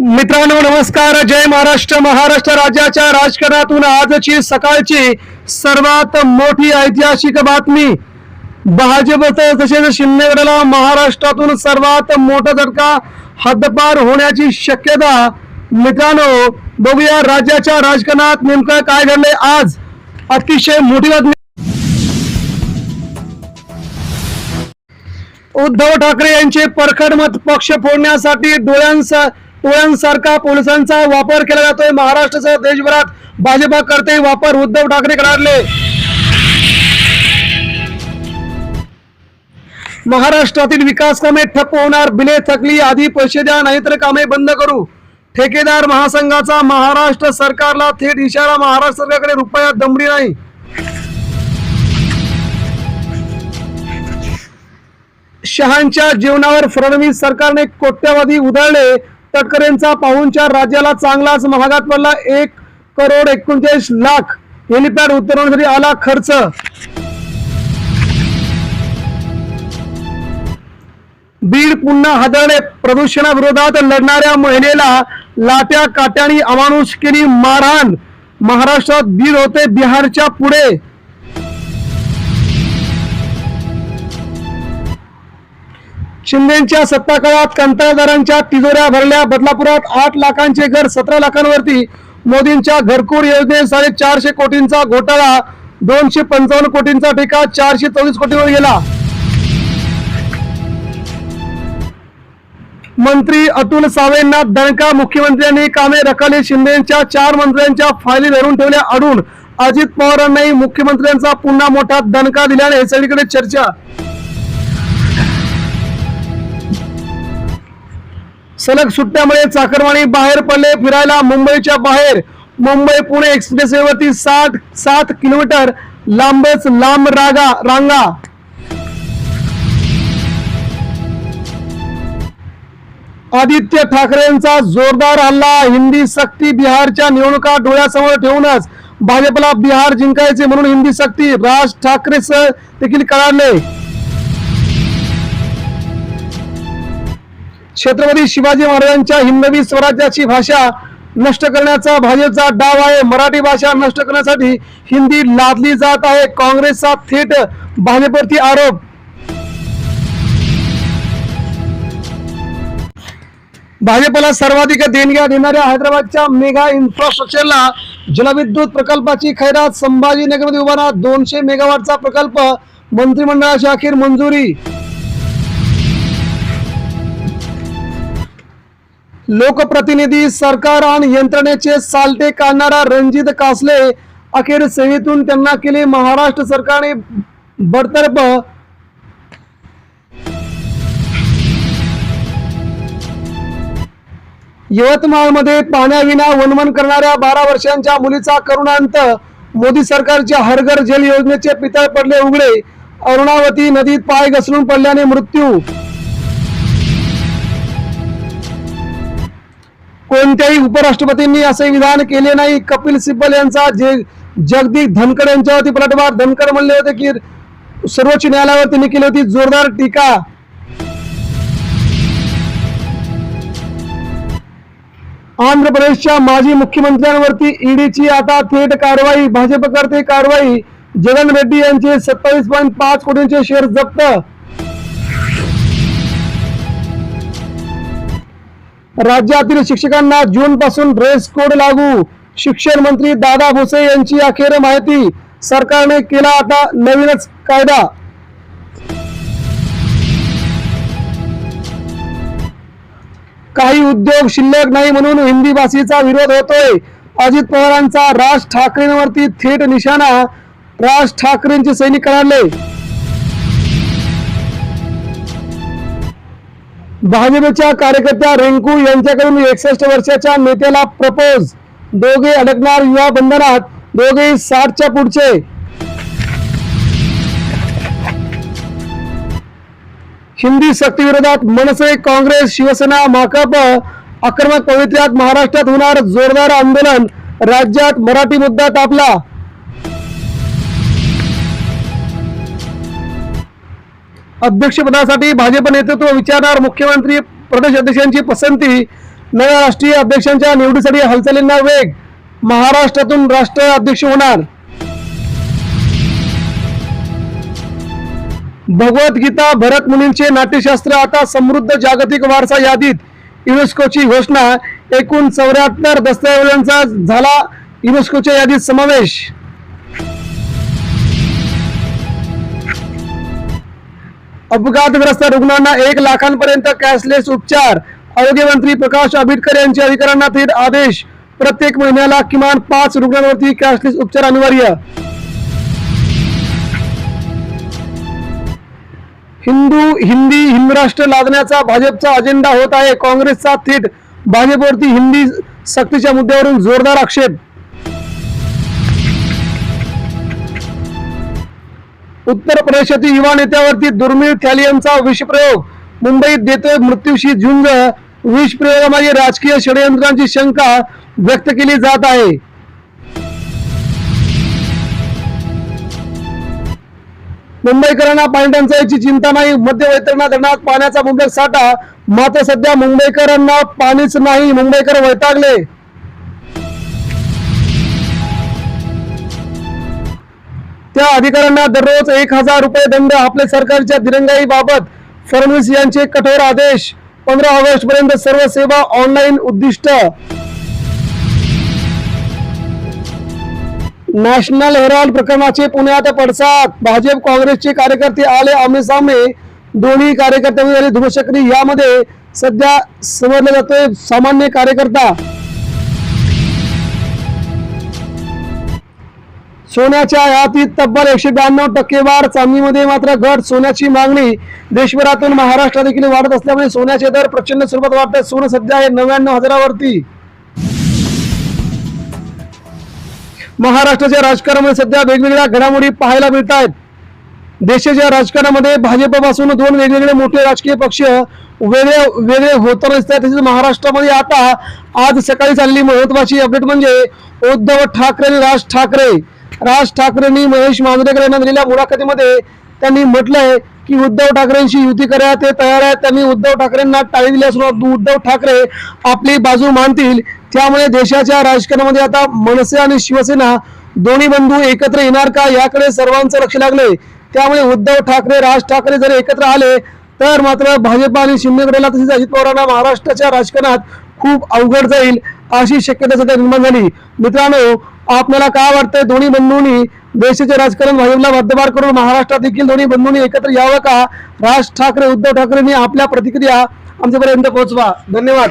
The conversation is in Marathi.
मित्रांनो नमस्कार. जय महाराष्ट्र. महाराष्ट्र राज्याच्या राजकारणातून आजची सकाळची सर्वात मोठी ऐतिहासिक बातमी भाजपचं तसेच शिंदेगडाला महाराष्ट्रातून सर्वात मोठा झटका हद्दपार होण्याची शक्यता. मित्रांनो बघूया राज्याच्या राजकारणात नेमकं काय घडलंय आज. अतिशय मोठी बातमी. उद्धव ठाकरे यांचे परखड मत पक्ष फोडण्यासाठी डोळ्यांचा डोळ्यांसारखा पोलिसांचा वापर केला जातोय. महाराष्ट्रासह देशभरात भाजपा करते वापर. उद्धव ठाकरे करारले महाराष्ट्रातील विकास कामे ठप्प होणार. बिले थकली आधी पैसे द्या नाहीतर कामे बंद करू. ठेकेदार महासंघाचा महाराष्ट्र सरकारला थेट इशारा. महाराष्ट्र सरकारकडे रुपया दमडी नाही. शहांच्या जीवनावर फडणवीस सरकारने कोट्यवधी उधळले. तटकरेंचा पाहुणचार राज्याला चांगलाच महागात पडला. एक करोड एकोणचाळीस लाख हेलिपॅड उतरवण्यासाठी आला खर्च. बीड पुन्हा हादरले. प्रदूषणाविरोधात लढणाऱ्या महिलेला लाट्या काट्यानी अमानुष केली मारहाण. महाराष्ट्रात बीड होते बिहारच्या पुढे. शिंदेच्या सत्ता काळात कंत्राटदारांच्या तिजोऱ्या भरल्या. बदलापुरात आठ लाखांचे घर सतरा लाखांवरती. मोदींच्या घरकूर योजनेत साडेचारशे कोटींचा घोटाळा. दोनशे पंचावन्न कोटींचा ठेका चारशे चौतीस कोटीवर गेला. मंत्री अतुल सावेंना दणका मुख्यमंत्र्यांनी कामे रखडली. शिंदेच्या चार मंत्र्यांच्या फायली धरून ठेवल्या अडून. अजित पवारांनाही मुख्यमंत्र्यांचा पुन्हा मोठा दणका दिल्याने सगळीकडे चर्चा. सलग सुट्ट्यामुळे चाकरवाणी बाहेर पडले. फिरायला मुंबईच्या बाहेर. मुंबई पुणे एक्सप्रेस वरती साठ सात किलोमीटर लांबच लांब रागा रांगा. आदित्य ठाकरेंचा जोरदार हल्ला हिंदी सक्ती बिहारच्या निवडणुका डोळ्यासमोर ठेवूनच भाजपला बिहार जिंकायचे म्हणून हिंदी सक्ती. राज ठाकरे सह देखील कळाले छत्रपती शिवाजी महाराजांच्या हिंदवी स्वराज्याची भाषा नष्ट करण्याचा भाजपचा डाव आहे. मराठी भाषा नष्ट करण्यासाठी हिंदी लादली जात आहे. काँग्रेसचा थेट भाजपवरती आरोप. भाजपला सर्वाधिक देणग्या देणाऱ्या हैदराबादच्या मेगा इन्फ्रास्ट्रक्चरला जलविद्युत प्रकल्पाची खैरात संभाजीनगरमध्ये उभारा दोनशे मेगावॉटचा प्रकल्प मंत्रिमंडळाची अखेर मंजुरी. लोकप्रतिनिधी सरकार आणि यंत्रणेचे सालटे काढणारा रणजित कासले अखेर सेवेतून त्यांना केले महाराष्ट्र सरकारने बडतर्फ. यवतमाळमध्ये पाण्याविना वनवन करणाऱ्या बारा वर्षांच्या मुलीचा करुणांत मोदी सरकारच्या हरघर जल योजनेचे पितळ पडले उघडे. अरुणावती नदीत पाय घसरून पडल्याने मृत्यू कोणत्याही उपराष्ट्रपतींनी असे विधान केले नाही. कपिल सिब्बल यांचा जे जगदीप धनखड यांच्यावरती पलटवार. धनखड म्हणले होते की सर्वोच्च न्यायालयावर त्यांनी केली होती जोरदार टीका. आंध्र प्रदेशच्या माजी मुख्यमंत्र्यांवरती ईडीची आता थेट कारवाई भाजपकर्ते कारवाई. जगन रेड्डी यांचे सत्तावीस पॉईंट पाच कोटींचे शेअर जप्त. राज्यातील शिक्षकांना जून पासून ड्रेस कोड लागू. शिक्षण मंत्री दादा भुसे यांची अखेर माहिती. सरकारने केला आता नवीनच कायदा. काही उद्योग शिल्लक नाही म्हणून हिंदी भाषेचा विरोध होतोय. अजित पवारांचा राज ठाकरेंवरती थेट निशाणा. राज ठाकरेंचे सैनिक कळाले भाजपच्या कार्यकर्त्या रिंकू यांच्याकडून एकसष्ट वर्षाच्या नेत्याला प्रपोज. दोघे अडकणार युवा बंधनात दोघे साठच्या पुढचे. हिंदी सक्तीविरोधात मनसे काँग्रेस शिवसेना माकप आक्रमक पवित्र्यात महाराष्ट्रात होणार जोरदार आंदोलन. राज्यात मराठी मुद्दा तापला. अध्यक्षपदासाठी भाजप नेतृत्व विचारणार मुख्यमंत्री प्रदेश अध्यक्षांची पसंती. नव्या राष्ट्रीय अध्यक्षांच्या निवडीसाठी हालचालींना वेग. महाराष्ट्रातून राष्ट्र अध्यक्ष होणार. भगवद्गीता भरत मुनींचे नाट्यशास्त्र आता समृद्ध जागतिक वारसा यादीत. युनेस्कोची घोषणा एकूण चौऱ्याहत्तर दस्तऐवजांचा झाला युनेस्कोच्या यादीत समावेश. अपघातग्रस्त रुग्णांना एक लाखांपर्यंत कॅशलेस उपचार. आरोग्यमंत्री प्रकाश आंबेडकर यांच्या अधिकाऱ्यांना थेट आदेश. प्रत्येक महिन्याला किमान पाच रुग्णांवरती कॅशलेस उपचार अनिवार्य. हिंदू हिंदी हिंदराष्ट्र लादण्याचा भाजपचा अजेंडा होत आहे. काँग्रेसचा थेट भाजपवरती हिंदी सक्तीच्या मुद्द्यावरून जोरदार आक्षेप. उत्तर प्रदेशातील युवा नेत्यावरती दुर्मिळ कॅलियमचा विषप्रयोग. मुंबईत देतोय मृत्यूशी झुंज. विषप्रयोगामागे राजकीय षडयंत्रांची शंका व्यक्त केली जात आहे. मुंबईकरांना पाणी टंचाईची चिंता नाही. मध्य वैतरणा धरणात पाण्याचा मुंबईत साठा. मात्र सध्या मुंबईकरांना पाणीच नाही. मुंबईकर वैतागले. त्या अधिकाऱ्यांना दररोज एक हजार रुपये दंड आपल्या सरकारच्या दिरंगाई बाबत फडणवीस यांचे कठोर आदेश. पंधरा ऑगस्ट पर्यंत सर्व सेवा ऑनलाईन उद्दिष्ट. नॅशनल हेराल्ड प्रकरणाचे पुण्यात पडसाद. भाजप काँग्रेसचे कार्यकर्ते आले आमने दोन्ही कार्यकर्त्यांमध्ये झाली धुमशक्री यामध्ये सध्या समजला जातोय सामान्य कार्यकर्ता. सोन्याच्या यातीत तब्बल एकशे ब्याण्णव टक्के वाढ चांदीमध्ये मात्र घट सोन्याची मागणी देशभरातून महाराष्ट्रात देखील वाढत असल्यामुळे सोन्याचे दर प्रचंड स्वरूपात वाढतात सोनं सध्या आहे नव्याण्णव हजारावरती. महाराष्ट्राच्या राजकारणामध्ये सध्या वेगवेगळ्या घडामोडी पाहायला मिळत आहेत देशाच्या राजकारणामध्ये भाजपपासून दोन वेगवेगळे मोठे राजकीय पक्ष वेगळे वेगळे होताना दिसत आहेत तसेच महाराष्ट्रामध्ये आता आज सकाळी चालली महत्वाची अपडेट म्हणजे उद्धव ठाकरे आणि राज ठाकरे. राज ठाकरेंनी महेश मांजरेकर यांना दिलेल्या मुलाखतीमध्ये त्यांनी म्हटलंय की उद्धव ठाकरेंशी युती करा ते तयार आहेत. त्यांनी उद्धव ठाकरेंना टाळी दिली असून उद्धव ठाकरे आपली बाजू मानतील त्यामुळे देशाच्या राजकारणामध्ये आता मनसे आणि शिवसेना दोन्ही बंधू एकत्र येणार का याकडे सर्वांचं लक्ष लागले त्यामुळे उद्धव ठाकरे राज ठाकरे जर एकत्र आले तर मात्र भाजप आणि शिंदे तसेच अजित पवारांना महाराष्ट्राच्या राजकारणात खूप अवघड जाईल. अशी शक्यता सध्या निर्माण झाली. मित्रांनो आपल्याला काय वाटतंय? दोन्ही बंधूंनी देशाचे राजकारण वायूला हद्दपार करून महाराष्ट्रात देखील दोन्ही बंधूंनी एकत्र यावं का? राज ठाकरे उद्धव ठाकरेंनी आपल्या प्रतिक्रिया आमच्यापर्यंत पोहोचवा. धन्यवाद.